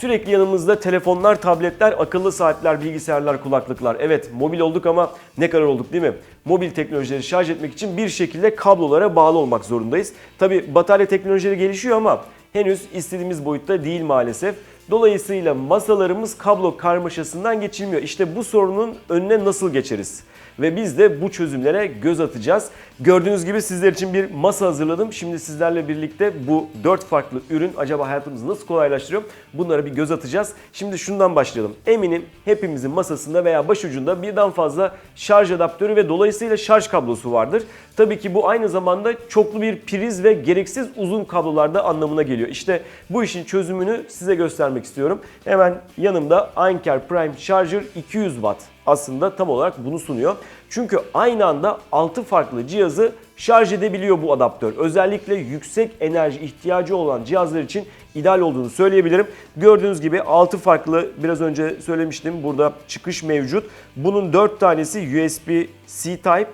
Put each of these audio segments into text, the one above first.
Sürekli yanımızda telefonlar, tabletler, akıllı saatler, bilgisayarlar, kulaklıklar. Evet mobil olduk ama ne kadar olduk değil mi? Mobil teknolojileri şarj etmek için bir şekilde kablolara bağlı olmak zorundayız. Tabi batarya teknolojileri gelişiyor ama henüz istediğimiz boyutta değil maalesef. Dolayısıyla masalarımız kablo karmaşasından geçilmiyor. İşte bu sorunun önüne nasıl geçeriz? Ve biz de bu çözümlere göz atacağız. Gördüğünüz gibi sizler için bir masa hazırladım. Şimdi sizlerle birlikte bu 4 farklı ürün acaba hayatımızı nasıl kolaylaştırıyor? Bunlara bir göz atacağız. Şimdi şundan başlayalım. Eminim hepimizin masasında veya başucunda birden fazla şarj adaptörü ve dolayısıyla şarj kablosu vardır. Tabii ki bu aynı zamanda çoklu bir priz ve gereksiz uzun kablolarda anlamına geliyor. İşte bu işin çözümünü size göstermek istiyorum. Hemen yanımda Anker Prime Charger 200 Watt aslında tam olarak bunu sunuyor. Çünkü aynı anda 6 farklı cihazı şarj edebiliyor bu adaptör. Özellikle yüksek enerji ihtiyacı olan cihazlar için ideal olduğunu söyleyebilirim. Gördüğünüz gibi 6 farklı biraz önce söylemiştim burada çıkış mevcut. Bunun 4 tanesi USB-C Type,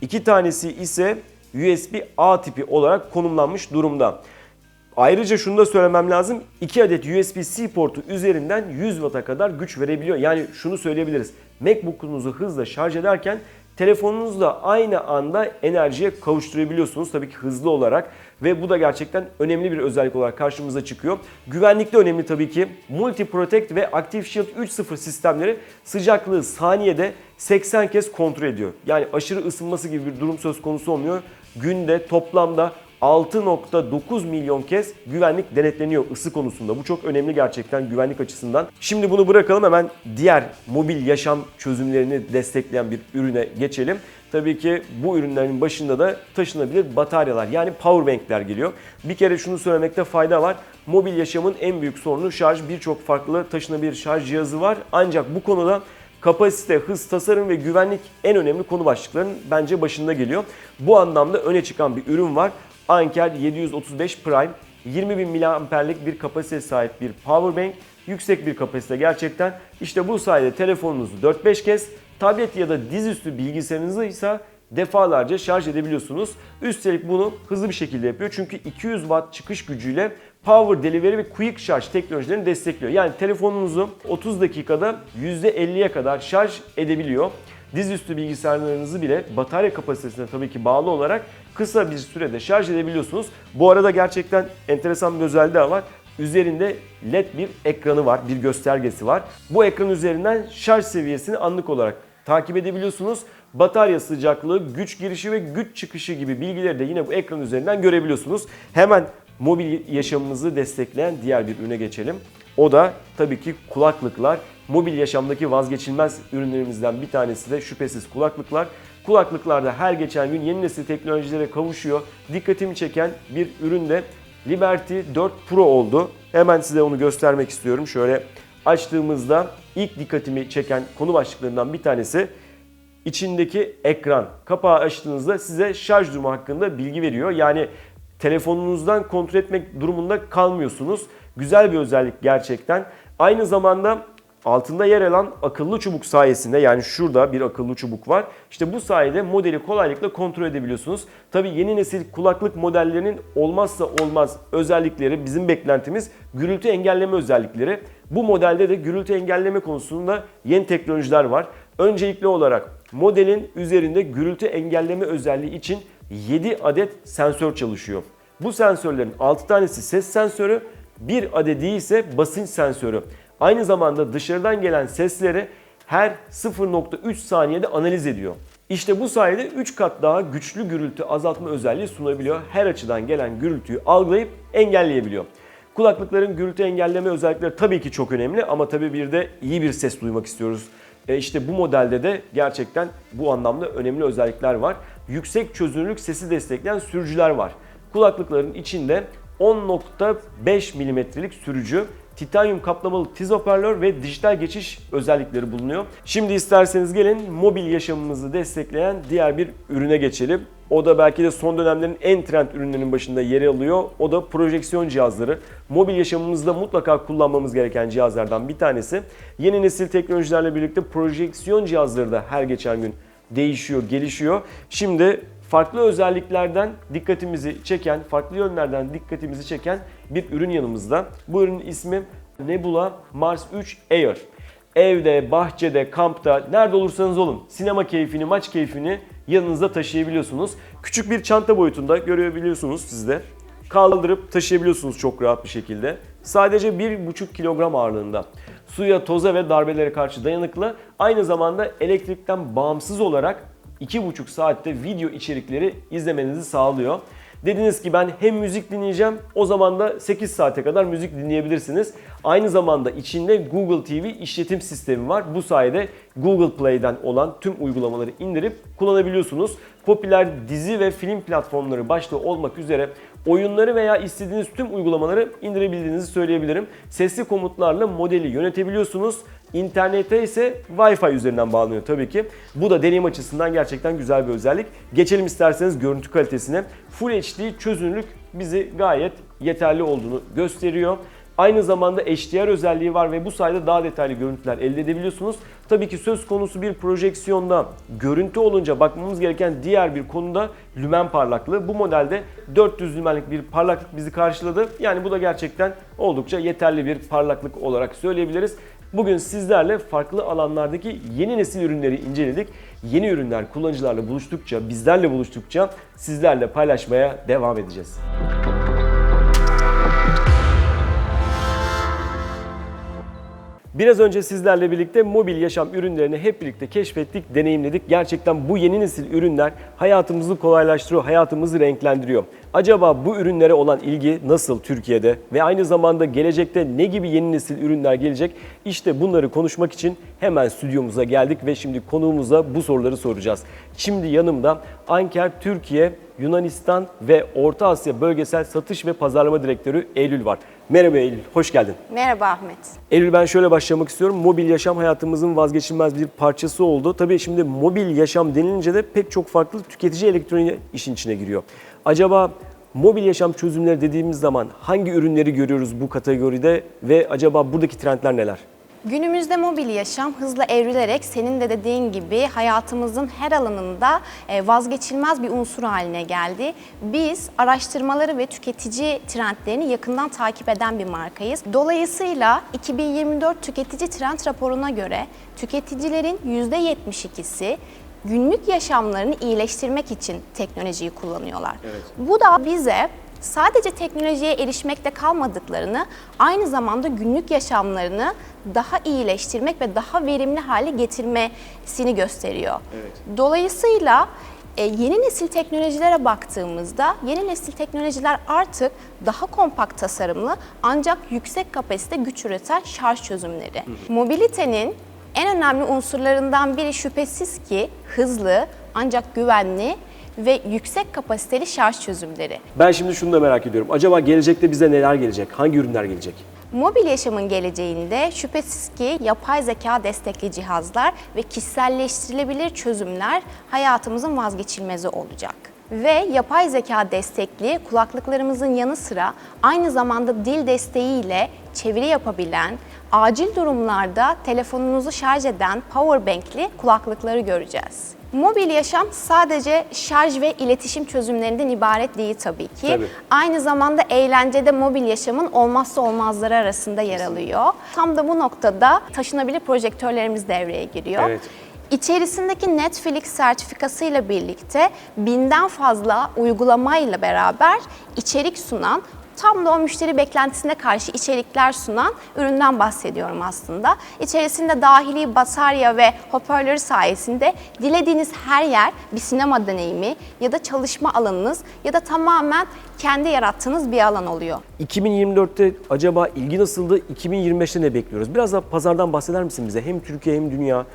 2 tanesi ise USB-A tipi olarak konumlanmış durumda. Ayrıca şunu da söylemem lazım. 2 adet USB-C portu üzerinden 100 Watt'a kadar güç verebiliyor. Yani şunu söyleyebiliriz. MacBook'unuzu hızla şarj ederken telefonunuzla aynı anda enerjiye kavuşturabiliyorsunuz. Tabii ki hızlı olarak ve bu da gerçekten önemli bir özellik olarak karşımıza çıkıyor. Güvenlikte önemli tabii ki. Multi Protect ve Active Shield 3.0 sistemleri sıcaklığı saniyede 80 kez kontrol ediyor. Yani aşırı ısınması gibi bir durum söz konusu olmuyor. Günde toplamda 6.9 milyon kez güvenlik denetleniyor ısı konusunda. Bu çok önemli gerçekten güvenlik açısından. Şimdi bunu bırakalım hemen diğer mobil yaşam çözümlerini destekleyen bir ürüne geçelim. Tabii ki bu ürünlerin başında da taşınabilir bataryalar yani powerbankler geliyor. Bir kere şunu söylemekte fayda var. Mobil yaşamın en büyük sorunu şarj. Birçok farklı taşınabilir şarj cihazı var. Ancak bu konuda kapasite, hız, tasarım ve güvenlik en önemli konu başlıklarının bence başında geliyor. Bu anlamda öne çıkan bir ürün var. Anker 735 Prime 20.000 mAh'lik bir kapasite sahip bir powerbank. Yüksek bir kapasite gerçekten. İşte bu sayede telefonunuzu 4-5 kez, tablet ya da dizüstü bilgisayarınızı ise defalarca şarj edebiliyorsunuz. Üstelik bunu hızlı bir şekilde yapıyor. Çünkü 200 Watt çıkış gücüyle Power Delivery ve Quick Charge teknolojilerini destekliyor. Yani telefonunuzu 30 dakikada %50'ye kadar şarj edebiliyor. Dizüstü bilgisayarlarınızı bile batarya kapasitesine tabii ki bağlı olarak kısa bir sürede şarj edebiliyorsunuz. Bu arada gerçekten enteresan bir özelliği daha var. Üzerinde LED bir ekranı var, bir göstergesi var. Bu ekran üzerinden şarj seviyesini anlık olarak takip edebiliyorsunuz. Batarya sıcaklığı, güç girişi ve güç çıkışı gibi bilgileri de yine bu ekran üzerinden görebiliyorsunuz. Hemen mobil yaşamımızı destekleyen diğer bir ürüne geçelim. O da tabii ki kulaklıklar. Mobil yaşamdaki vazgeçilmez ürünlerimizden bir tanesi de şüphesiz kulaklıklar. Kulaklıklarda her geçen gün yeni nesil teknolojilere kavuşuyor. Dikkatimi çeken bir ürün de Liberty 4 Pro oldu. Hemen size onu göstermek istiyorum. Şöyle açtığımızda ilk dikkatimi çeken konu başlıklarından bir tanesi içindeki ekran. Kapağı açtığınızda size şarj durumu hakkında bilgi veriyor. Yani telefonunuzdan kontrol etmek durumunda kalmıyorsunuz. Güzel bir özellik gerçekten. Aynı zamanda altında yer alan akıllı çubuk sayesinde yani şurada bir akıllı çubuk var. İşte bu sayede modeli kolaylıkla kontrol edebiliyorsunuz. Tabi yeni nesil kulaklık modellerinin olmazsa olmaz özellikleri bizim beklentimiz gürültü engelleme özellikleri. Bu modelde de gürültü engelleme konusunda yeni teknolojiler var. Öncelikli olarak modelin üzerinde gürültü engelleme özelliği için 7 adet sensör çalışıyor. Bu sensörlerin 6 tanesi ses sensörü, bir adedi ise basınç sensörü. Aynı zamanda dışarıdan gelen sesleri her 0.3 saniyede analiz ediyor. İşte bu sayede 3 kat daha güçlü gürültü azaltma özelliği sunabiliyor. Her açıdan gelen gürültüyü algılayıp engelleyebiliyor. Kulaklıkların gürültü engelleme özellikleri tabii ki çok önemli ama tabii bir de iyi bir ses duymak istiyoruz. E işte bu modelde de gerçekten bu anlamda önemli özellikler var. Yüksek çözünürlük sesi destekleyen sürücüler var. Kulaklıkların içinde 10.5 milimetrelik sürücü, titanyum kaplamalı tiz hoparlör ve dijital geçiş özellikleri bulunuyor. Şimdi isterseniz gelin mobil yaşamımızı destekleyen diğer bir ürüne geçelim. O da belki de son dönemlerin en trend ürünlerinin başında yer alıyor. O da projeksiyon cihazları. Mobil yaşamımızda mutlaka kullanmamız gereken cihazlardan bir tanesi. Yeni nesil teknolojilerle birlikte projeksiyon cihazları da her geçen gün değişiyor, gelişiyor. Şimdi farklı özelliklerden dikkatimizi çeken, farklı yönlerden dikkatimizi çeken bir ürün yanımızda. Bu ürünün ismi Nebula Mars 3 Air. Evde, bahçede, kampta, nerede olursanız olun sinema keyfini, maç keyfini yanınızda taşıyabiliyorsunuz. Küçük bir çanta boyutunda görebiliyorsunuz siz de. Kaldırıp taşıyabiliyorsunuz çok rahat bir şekilde. Sadece 1,5 kilogram ağırlığında. Suya, toza ve darbelere karşı dayanıklı. Aynı zamanda elektrikten bağımsız olarak 2,5 saatte video içerikleri izlemenizi sağlıyor. Dediniz ki ben hem müzik dinleyeceğim o zaman da 8 saate kadar müzik dinleyebilirsiniz. Aynı zamanda içinde Google TV işletim sistemi var. Bu sayede Google Play'den olan tüm uygulamaları indirip kullanabiliyorsunuz. Popüler dizi ve film platformları başta olmak üzere oyunları veya istediğiniz tüm uygulamaları indirebildiğinizi söyleyebilirim. Sesli komutlarla modeli yönetebiliyorsunuz. İnternete ise Wi-Fi üzerinden bağlanıyor tabii ki. Bu da deneyim açısından gerçekten güzel bir özellik. Geçelim isterseniz görüntü kalitesine. Full HD çözünürlük bizi gayet yeterli olduğunu gösteriyor. Aynı zamanda HDR özelliği var ve bu sayede daha detaylı görüntüler elde edebiliyorsunuz. Tabii ki söz konusu bir projeksiyonda görüntü olunca bakmamız gereken diğer bir konuda lümen parlaklığı. Bu modelde 400 lümenlik bir parlaklık bizi karşıladı. Yani bu da gerçekten oldukça yeterli bir parlaklık olarak söyleyebiliriz. Bugün sizlerle farklı alanlardaki yeni nesil ürünleri inceledik. Yeni ürünler kullanıcılarla buluştukça, bizlerle buluştukça sizlerle paylaşmaya devam edeceğiz. Biraz önce sizlerle birlikte mobil yaşam ürünlerini hep birlikte keşfettik, deneyimledik. Gerçekten bu yeni nesil ürünler hayatımızı kolaylaştırıyor, hayatımızı renklendiriyor. Acaba bu ürünlere olan ilgi nasıl Türkiye'de ve aynı zamanda gelecekte ne gibi yeni nesil ürünler gelecek? İşte bunları konuşmak için hemen stüdyomuza geldik ve şimdi konuğumuza bu soruları soracağız. Şimdi yanımda Anker Türkiye, Yunanistan ve Orta Asya Bölgesel Satış ve Pazarlama Direktörü Eylül var. Merhaba Eylül, hoş geldin. Merhaba Ahmet. Eylül ben şöyle başlamak istiyorum. Mobil yaşam hayatımızın vazgeçilmez bir parçası oldu. Tabii şimdi mobil yaşam denilince de pek çok farklı tüketici elektroniği işin içine giriyor. Acaba mobil yaşam çözümleri dediğimiz zaman hangi ürünleri görüyoruz bu kategoride ve acaba buradaki trendler neler? Günümüzde mobil yaşam hızla evrilerek senin de dediğin gibi hayatımızın her alanında e, vazgeçilmez bir unsur haline geldi. Biz araştırmaları ve tüketici trendlerini yakından takip eden bir markayız. Dolayısıyla 2024 tüketici trend raporuna göre tüketicilerin %72'si günlük yaşamlarını iyileştirmek için teknolojiyi kullanıyorlar. Bu da bize sadece teknolojiye erişmekte kalmadıklarını, aynı zamanda günlük yaşamlarını daha iyileştirmek ve daha verimli hale getirmesini gösteriyor. Dolayısıyla e, yeni nesil teknolojilere baktığımızda yeni nesil teknolojiler artık daha kompakt tasarımlı ancak yüksek kapasite güç üreten şarj çözümleri. Mobilitenin en önemli unsurlarından biri şüphesiz ki hızlı ancak güvenli ve yüksek kapasiteli şarj çözümleri. Ben şimdi şunu da merak ediyorum. Acaba gelecekte bize neler gelecek? Hangi ürünler gelecek? Mobil yaşamın geleceğinde şüphesiz ki yapay zeka destekli cihazlar ve kişiselleştirilebilir çözümler hayatımızın vazgeçilmezi olacak. Ve yapay zeka destekli kulaklıklarımızın yanı sıra aynı zamanda dil desteğiyle çeviri yapabilen, acil durumlarda telefonunuzu şarj eden powerbankli kulaklıkları göreceğiz. Mobil yaşam sadece şarj ve iletişim çözümlerinden ibaret değil tabii ki. Tabii. Aynı zamanda eğlencede mobil yaşamın olmazsa olmazları arasında yer alıyor. Tam da bu noktada taşınabilir projektörlerimiz devreye giriyor. Evet. İçerisindeki Netflix sertifikasıyla birlikte binden fazla uygulamayla beraber içerik sunan tam da o müşteri beklentisine karşı içerikler sunan üründen bahsediyorum aslında. İçerisinde dahili batarya ve hoparlörü sayesinde dilediğiniz her yer bir sinema deneyimi ya da çalışma alanınız ya da tamamen kendi yarattığınız bir alan oluyor. 2024'te acaba ilgi nasıldı? 2025'te ne bekliyoruz? Biraz da pazardan bahseder misin bize? Hem Türkiye hem dünya.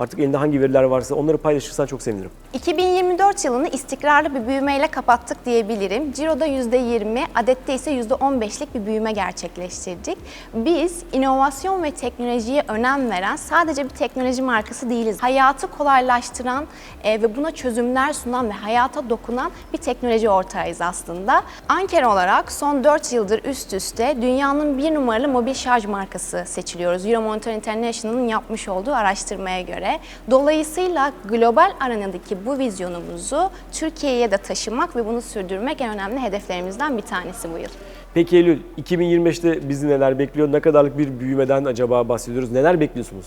Artık elinde hangi veriler varsa onları paylaşırsan çok sevinirim. 2024 yılını istikrarlı bir büyümeyle kapattık diyebilirim. Ciro'da %20, adette ise %15'lik bir büyüme gerçekleştirdik. Biz inovasyon ve teknolojiye önem veren sadece bir teknoloji markası değiliz. Hayatı kolaylaştıran e, ve buna çözümler sunan ve hayata dokunan bir teknoloji ortağıyız aslında. Anker olarak son 4 yıldır üst üste dünyanın bir numaralı mobil şarj markası seçiliyoruz. Euromonitor International'ın yapmış olduğu araştırmaya göre. Dolayısıyla global arenadaki bu vizyonumuzu Türkiye'ye de taşımak ve bunu sürdürmek en önemli hedeflerimizden bir tanesi bu yıl. Peki Eylül, 2025'te bizi neler bekliyor? Ne kadarlık bir büyümeden acaba bahsediyoruz? Neler bekliyorsunuz?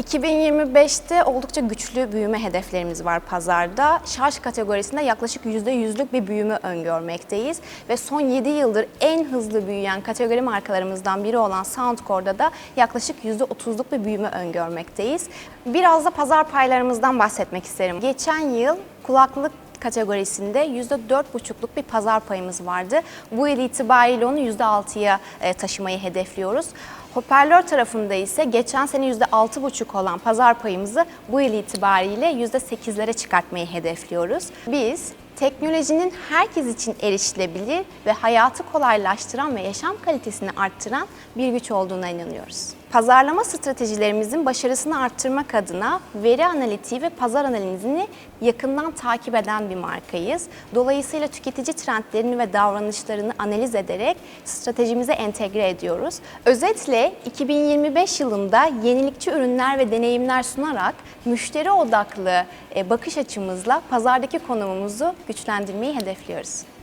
2025'te oldukça güçlü büyüme hedeflerimiz var pazarda. Şarj kategorisinde yaklaşık %100'lük bir büyüme öngörmekteyiz. Ve son 7 yıldır en hızlı büyüyen kategori markalarımızdan biri olan Soundcore'da da yaklaşık %30'luk bir büyüme öngörmekteyiz. Biraz da pazar paylarımızdan bahsetmek isterim. Geçen yıl kulaklık kategorisinde %4,5'luk bir pazar payımız vardı. Bu yıl itibariyle onu %6'ya e, taşımayı hedefliyoruz. Hoparlör tarafında ise geçen sene %6,5 olan pazar payımızı bu yıl itibariyle %8'lere çıkartmayı hedefliyoruz. Biz teknolojinin herkes için erişilebilir ve hayatı kolaylaştıran ve yaşam kalitesini arttıran bir güç olduğuna inanıyoruz. Pazarlama stratejilerimizin başarısını arttırmak adına veri analitiği ve pazar analizini yakından takip eden bir markayız. Dolayısıyla tüketici trendlerini ve davranışlarını analiz ederek stratejimize entegre ediyoruz. Özetle 2025 yılında yenilikçi ürünler ve deneyimler sunarak müşteri odaklı e, bakış açımızla pazardaki konumumuzu güçlendirmeyi hedefliyoruz.